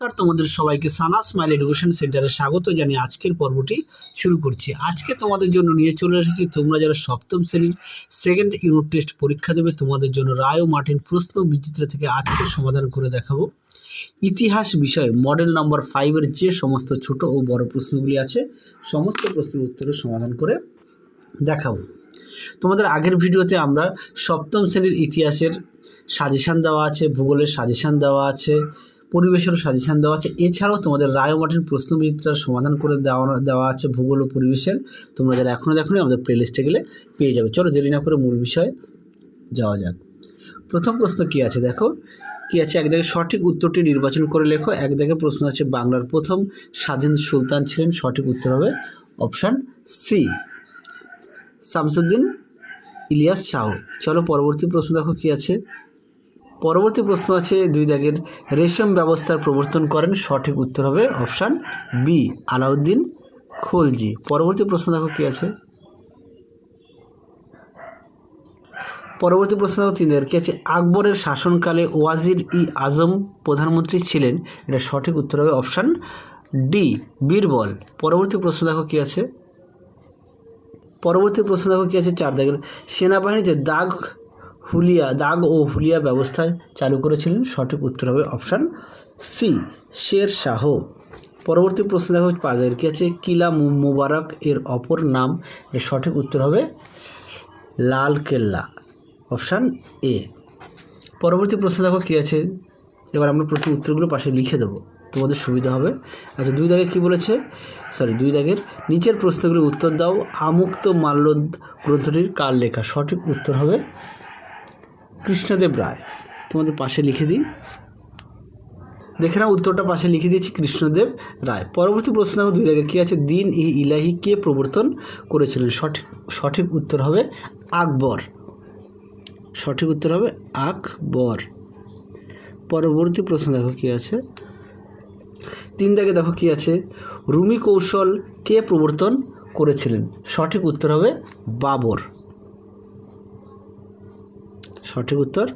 নমস্কার, তোমাদের সবাইকে সানা স্মাইল এডুকেশন সেন্টারে স্বাগত জানিয়ে আজকের পর্বটি শুরু করছি। আজকে তোমাদের জন্য নিয়ে চলে এসেছি তোমরা যারা সপ্তম শ্রেণির সেকেন্ড ইউনিট টেস্ট পরীক্ষা দেবে, তোমাদের জন্য রায় ও মার্টিন প্রশ্ন বিচিত্রা থেকে আজকে সমাধান করে দেখাবো। ইতিহাস বিষয়ে মডেল নাম্বার ফাইভের যে সমস্ত ছোট ও বড় প্রশ্নগুলি আছে, সমস্ত প্রশ্নের উত্তরের সমাধান করে দেখাবো। তোমাদের আগের ভিডিওতে আমরা সপ্তম শ্রেণির ইতিহাসের সাজেশান দেওয়া আছে, ভূগোলের সাজেশান দেওয়া আছে পরিবেশেরও সাজেশান দেওয়া আছে। এছাড়াও তোমাদের রায় ও মার্টিন প্রশ্নবিচিত্রার সমাধান করে দেওয়া দেওয়া আছে ভূগোল ও পরিবেশের। তোমরা যারা এখনও দেখো আমাদের প্লেলিস্টে গেলে পেয়ে যাবে। চলো দেরি না করে মূল বিষয়ে যাওয়া যাক। প্রথম প্রশ্ন কি আছে দেখো? কি আছে? এক জায়গায় সঠিক উত্তরটি নির্বাচন করে লেখো। এক জায়গায় প্রশ্ন আছে, বাংলার প্রথম স্বাধীন সুলতান ছিলেন, সঠিক উত্তর হবে অপশান সি শামসুদ্দিন ইলিয়াস শাহ। চলো পরবর্তী প্রশ্ন দেখো কি আছে। পরবর্তী প্রশ্ন আছে, দুই দাগের রেশম ব্যবস্থার প্রবর্তন করেন, সঠিক উত্তর হবে অপশান বি, আলাউদ্দিন খলজি। পরবর্তী প্রশ্ন দেখো কি আছে? পরবর্তী প্রশ্ন দেখো তিন দাগের, কি আছে? আকবরের শাসনকালে ওয়াজির ই আজম প্রধানমন্ত্রী ছিলেন, এটা সঠিক উত্তর হবে অপশান ডি, বীরবল। পরবর্তী প্রশ্ন দেখো কি আছে? পরবর্তী প্রশ্ন দেখো কী আছে? চার দাগের সেনাবাহিনীতে দাগ হুলিয়া দাগ ও হুলিয়া ব্যবস্থা চালু করেছিলেন সঠিক উত্তর হবে অপশান সি, শের শাহ। পরবর্তী প্রশ্ন দেখো দাগের কী আছে? কিলা মুবারক এর অপর নাম, এর সঠিক উত্তর হবে লাল কেল্লা। Option A. পরবর্তী প্রশ্ন দেখো, কী আছে? এবার আমরা প্রশ্নের উত্তরগুলো পাশে লিখে দেবো। তোমাদের সুবিধা হবে। আচ্ছা দুই দাগে কী বলেছে? সরি, দুই দাগের। নিচের প্রশ্নগুলির উত্তর দাও। আমুক্ত মাল্য গ্রন্থটির কার লেখা? সঠিক উত্তর হবে কৃষ্ণদেব রায়। তোমাদের পাশে লিখে দিই। দেখে নাও উত্তরটা পাশে লিখে দিয়েছি, কৃষ্ণদেব রায়। পরবর্তী প্রশ্ন দুই দাগে কী আছে? দিন, ই, ইলাহি কে প্রবর্তন করেছিলেন? সঠিক সঠিক উত্তর হবে আকবর। সঠিক উত্তর হবে আকবর। পরবর্তী প্রশ্ন দেখো কী আছে? তিন দাগে দেখো কী আছে? রুমি কৌশল কে প্রবর্তন করেছিলেন? সঠিক উত্তর হবে বাবর। সঠিক উত্তর?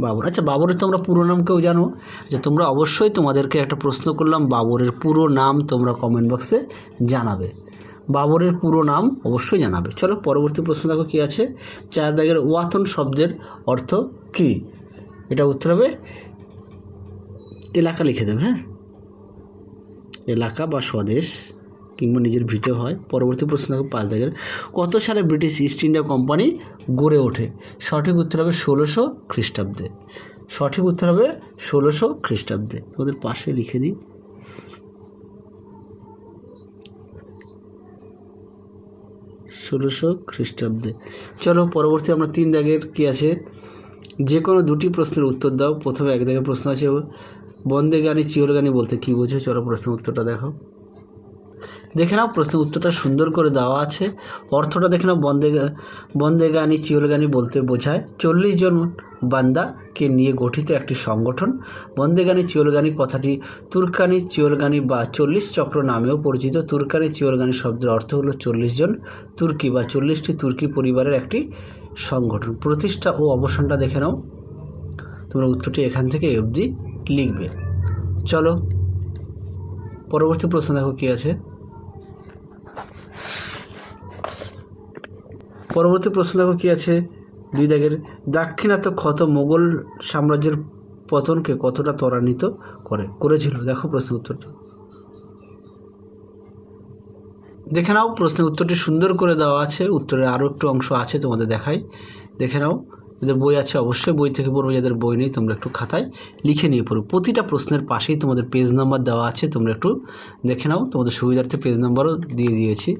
বাবর। আচ্ছা বাবরের তোমরা পুরো নাম কেউ জানো? যে তোমরা অবশ্যই তোমাদেরকে একটা প্রশ্ন করলাম, বাবরের পুরো নাম তোমরা কমেন্ট বক্সে জানাবে। বাবরের পুরো নাম অবশ্যই জানাবে। চলো, পরবর্তী প্রশ্ন দেখো কী আছে? চার দাগের ওয়াতন শব্দের অর্থ কী? এটা উত্তর হবে, এলাকা লিখে দেবে হ্যাঁ? এলাকা বা স্বদেশ। কিংবা নিজের ভিটে হয়, পরবর্তী প্রশ্ন দেখো পাঁচ দাগের কত সালে ব্রিটিশ ইস্ট ইন্ডিয়া কোম্পানি গড়ে ওঠে? সঠিক উত্তর হবে ষোলোশো খ্রিস্টাব্দে। সঠিক উত্তর হবে ষোলোশো খ্রিস্টাব্দে। তোমাদের পাশে লিখে দিই। ষোলোশো খ্রিস্টাব্দে। চলো পরবর্তী আমরা তিন দাগের কী আছে? যে কোনো দুটি প্রশ্নের উত্তর দাও। প্রথমে এক দাগের প্রশ্ন আছে, বন্দে গানি চিওর গানি বলতে কী বোঝো? চলো প্রশ্নের উত্তরটা দেখো। দেখে নাও প্রশ্নের উত্তরটা সুন্দর করে দেওয়া আছে। অর্থটা দেখে নাও, বন্দে বন্দে গানি চিওর গানি বলতে বোঝায়। চল্লিশ জন বান্দাকে নিয়ে গঠিত একটি সংগঠন। বন্দে গানি চিওর গানি কথাটি তুর্কানি চিওর গানি বা চল্লিশ চক্র নামেও পরিচিত। তুর্কানি চিওর গানি শব্দের অর্থ হলো চল্লিশ জন তুর্কি বা চল্লিশটি তুর্কি পরিবারের একটি সংগঠন। প্রতিষ্ঠা ও অবসানটা দেখে নাও। তোমরা উত্তরটি এখান থেকে অবধি লিখবে। চলো, পরবর্তী প্রশ্ন দেখো কী আছে। পরবর্তী প্রশ্ন দেখো কী আছে? দুই দাগের, দাক্ষিণাত্য ক্ষত মোগল সাম্রাজ্যের পতনকে কতটা ত্বরান্বিত করে? করেছিল। দেখো প্রশ্নের উত্তরটা। দেখে নাও, প্রশ্নের উত্তরটি সুন্দর করে দেওয়া আছে। উত্তরের আরও একটু অংশ আছে তোমাদের দেখাই। দেখে নাও, যাদের বই আছে অবশ্যই বই থেকে পড়বে, যাদের বই নেই তোমরা একটু খাতায় লিখে নিয়ে পড়ো। প্রতিটা প্রশ্নের পাশেই তোমাদের পেজ নাম্বার দেওয়া আছে, তোমরা একটু দেখে নাও। তোমাদের সুবিধার্থে পেজ নাম্বারও দিয়ে দিয়েছি।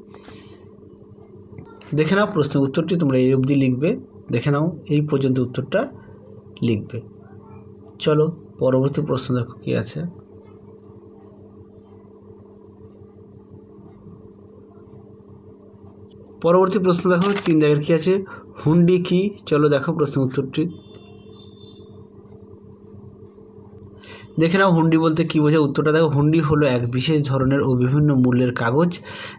দেখে নাও প্রশ্নের উত্তরটি, তোমরা এই অবধি লিখবে। দেখে নাও এই পর্যন্ত উত্তরটা লিখবে। চলো, পরবর্তী প্রশ্ন দেখো কী আছে। পরবর্তী প্রশ্ন দেখো, তিন দাগের কী আছে? হুন্ডি কি? চলো দেখো প্রশ্ন উত্তরটি। দেখে নাও হুন্ডি বলতে কী বোঝায়। উত্তরটা দেখো, হুন্ডি হলো এক বিশেষ ধরনের ও বিভিন্ন মূল্যের কাগজ,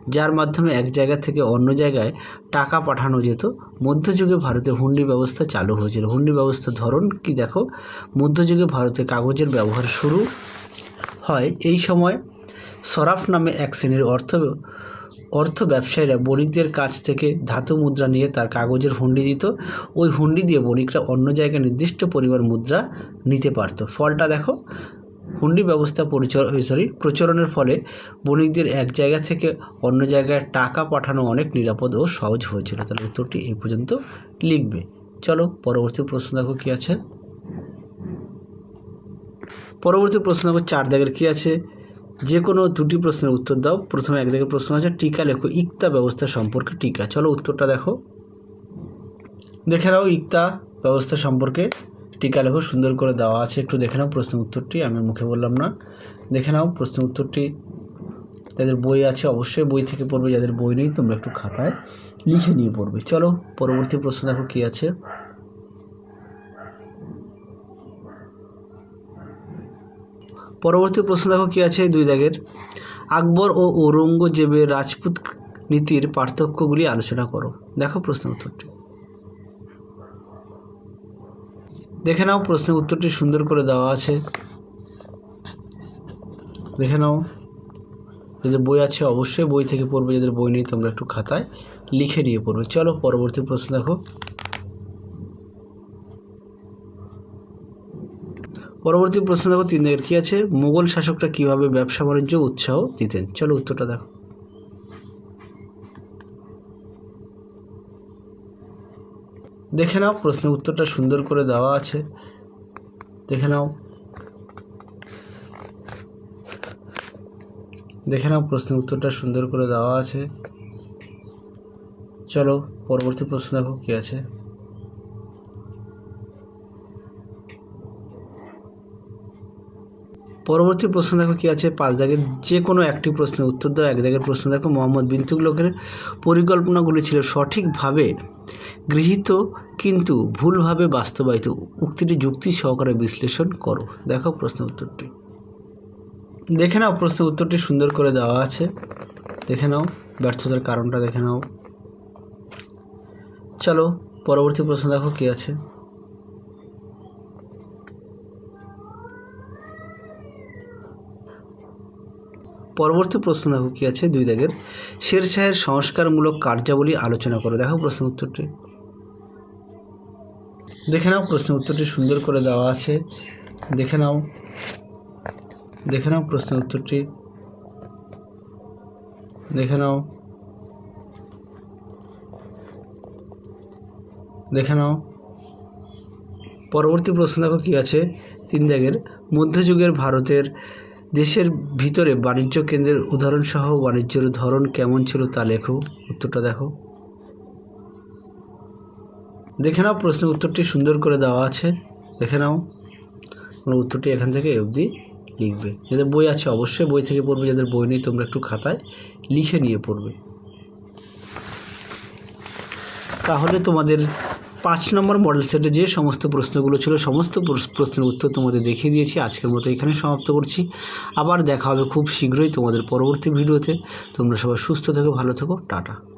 যার মাধ্যমে এক জায়গা থেকে অন্য জায়গায় টাকা পাঠানো যেত। মধ্যযুগে ভারতে হুন্ডি ব্যবস্থা চালু হয়েছিল। হুন্ডি ব্যবস্থার ধরন কি দেখো? মধ্যযুগে ভারতে কাগজের ব্যবহার শুরু হয় এই সময় সরাফ নামে এক শ্রেণির অর্থ অর্থ ব্যবসায়ীরা বণিকদের কাছ থেকে ধাতু মুদ্রা নিয়ে তার কাগজের হুন্ডি দিত। ওই হুন্ডি দিয়ে বণিকরা অন্য জায়গায় নির্দিষ্ট পরিমাণ মুদ্রা নিতে পারত। ফলটা দেখো। হুন্ডি ব্যবস্থা পরিচয় সরি প্রচলনের ফলে বণিকদের এক জায়গা থেকে অন্য জায়গায় টাকা পাঠানো অনেক নিরাপদ ও সহজ হয়েছিল। তাহলে উত্তরটি এই পর্যন্ত লিখবে। চলো, পরবর্তী প্রশ্ন দেখো কী আছে। পরবর্তী প্রশ্ন দেখো, চার দাগের কী আছে? যে কোনো দুটি প্রশ্নের উত্তর দাও। প্রথমে এক দাগের প্রশ্ন আছে, টিকা লেখো, ইকতা ব্যবস্থা সম্পর্কে টিকা। চলো উত্তরটা দেখো। দেখে নাও, ইকতা ব্যবস্থা সম্পর্কে টিকা লেখো, সুন্দর করে দেওয়া আছে। একটু দেখে নাও প্রশ্ন উত্তরটি, আমি মুখে বললাম না। দেখে নাও প্রশ্ন উত্তরটি, যাদের বই আছে অবশ্যই বই থেকে পড়বে, যাদের বই নেই তোমরা একটু খাতায় লিখে নিয়ে পড়বে। চলো, পরবর্তী প্রশ্ন দেখো কী আছে। পরবর্তী প্রশ্ন দেখো কী আছে দুই দাগের। আকবর ও ঔরঙ্গজেবের রাজপুত নীতির পার্থক্যগুলি আলোচনা করো। দেখো প্রশ্ন উত্তরটি। দেখে নাও প্রশ্নের উত্তরটি সুন্দর করে দেওয়া আছে। দেখে নাও। যাদের বই আছে, অবশ্যই বই থেকে পড়বে। যাদের বই নেই, তোমরা একটু খাতায় লিখে নিয়ে পড়বে। চলো পরবর্তী প্রশ্ন দেখো। পরবর্তী প্রশ্ন দেখো, তিন দিকের কী আছে? মোগল শাসকরা কীভাবে ব্যবসা বাণিজ্য উৎসাহ দিতেন? চলো উত্তরটা দেখো। দেখে নাও, প্রশ্নের উত্তরটা সুন্দর করে দেওয়া আছে। দেখে নাও। দেখে নাও, প্রশ্নের উত্তরটা সুন্দর করে দেওয়া আছে। চলো, পরবর্তী প্রশ্ন দেখো, কী আছে? পরবর্তী প্রশ্ন দেখো কী আছে? পাঁচ দাগের যে কোনো একটি প্রশ্নের উত্তর দাও। এক দাগের প্রশ্ন দেখো, মোহাম্মদ বিন লোকের পরিকল্পনাগুলি ছিল সঠিকভাবে গৃহীত কিন্তু ভুলভাবে বাস্তবায়িত। উক্তিটি যুক্তি সহকারে বিশ্লেষণ করো। দেখো প্রশ্ন উত্তরটি। দেখে নাও প্রশ্ন উত্তরটি সুন্দর করে দেওয়া আছে। দেখে নাও ব্যর্থতার কারণটা দেখে নাও। চলো, পরবর্তী প্রশ্ন দেখো কী আছে? পরবর্তী প্রশ্ন দেখো কী আছে? দুই দাগের শের শাহের সংস্কারমূলক কার্যাবলী আলোচনা করো। দেখো প্রশ্ন উত্তরটি। দেখে নাও প্রশ্ন উত্তরটি সুন্দর করে দেওয়া আছে। দেখে নাও। দেখে নাও প্রশ্ন উত্তরটি। দেখে নাও। দেখে নাও। পরবর্তী প্রশ্ন দেখো কী আছে? তিন দাগের মধ্যযুগের ভারতের দেশের ভিতরে বাণিজ্য কেন্দ্রের উদাহরণসহ বাণিজ্যের ধরন কেমন ছিল তা লেখো, উত্তরটা দেখো। দেখে নাও, প্রশ্নের উত্তরটি সুন্দর করে দেওয়া আছে। দেখে নাও, তোমরা উত্তরটি এখান থেকে অবধি লিখবে। যাদের বই আছে, অবশ্যই বই থেকে পড়বে, যাদের বই নেই, তোমরা একটু খাতায় লিখে নিয়ে পড়বে। তাহলে তোমাদের পাঁচ নম্বর মডেল সেটে যে সমস্ত প্রশ্নগুলো ছিল, সমস্ত প্রশ- প্রশ্নের উত্তর তোমাদের দেখিয়ে দিয়েছি। আজকের মতো এখানে সমাপ্ত করছি। আবার দেখা হবে খুব শীঘ্রই তোমাদের পরবর্তী ভিডিওতে তোমরা সবাই সুস্থ থেকো, ভালো থেকো, টাটা।